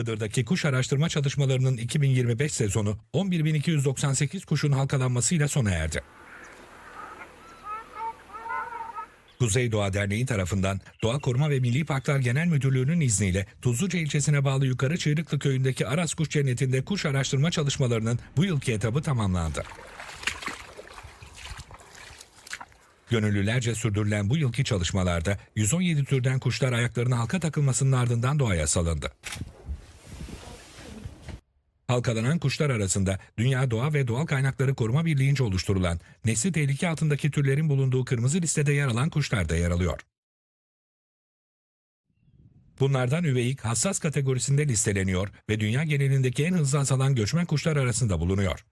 Iğdır'daki kuş araştırma çalışmalarının 2025 sezonu 11.298 kuşun halkalanmasıyla sona erdi. Kuzey Doğa Derneği tarafından Doğa Koruma ve Milli Parklar Genel Müdürlüğü'nün izniyle Tuzluca ilçesine bağlı Yukarı Çıyrıklı köyündeki Aras Kuş Cenneti'nde kuş araştırma çalışmalarının bu yılki etabı tamamlandı. Gönüllülerce sürdürülen bu yılki çalışmalarda 117 türden kuşlar ayaklarına halka takılmasının ardından doğaya salındı. Halkalanan kuşlar arasında Dünya Doğa ve Doğal Kaynakları Koruma Birliği'nce oluşturulan nesli tehlike altındaki türlerin bulunduğu kırmızı listede yer alan kuşlar da yer alıyor. Bunlardan üveyik hassas kategorisinde listeleniyor ve dünya genelindeki en hızlı azalan göçmen kuşlar arasında bulunuyor.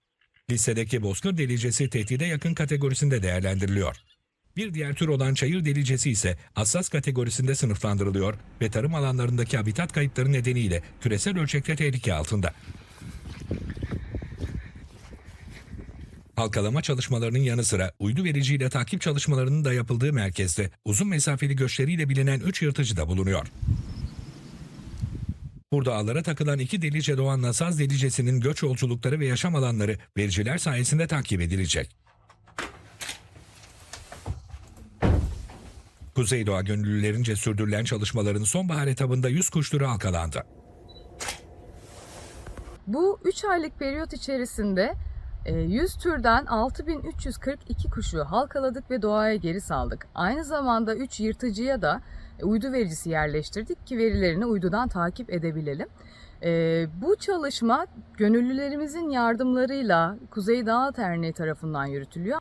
Listedeki bozkır delicesi tehdide yakın kategorisinde değerlendiriliyor. Bir diğer tür olan çayır delicesi ise hassas kategorisinde sınıflandırılıyor ve tarım alanlarındaki habitat kayıpları nedeniyle küresel ölçekte tehlike altında. Halkalama çalışmalarının yanı sıra uydu vericiyle takip çalışmalarının da yapıldığı merkezde uzun mesafeli göçleriyle bilinen 3 yırtıcı da bulunuyor. Burada ağlara takılan iki delice doğan nasaz delicesinin göç yolculukları ve yaşam alanları vericiler sayesinde takip edilecek. Kuzeydoğa gönüllülerince sürdürülen çalışmaların sonbahar etabında 100 kuş türü halkalandı. Bu 3 aylık periyot içerisinde 100 türden 6342 kuşu halkaladık ve doğaya geri saldık. Aynı zamanda 3 yırtıcıya da e, uydu vericisi yerleştirdik ki verilerini uydudan takip edebilelim. E, Bu çalışma gönüllülerimizin yardımlarıyla Kuzey Dağ Derneği tarafından yürütülüyor.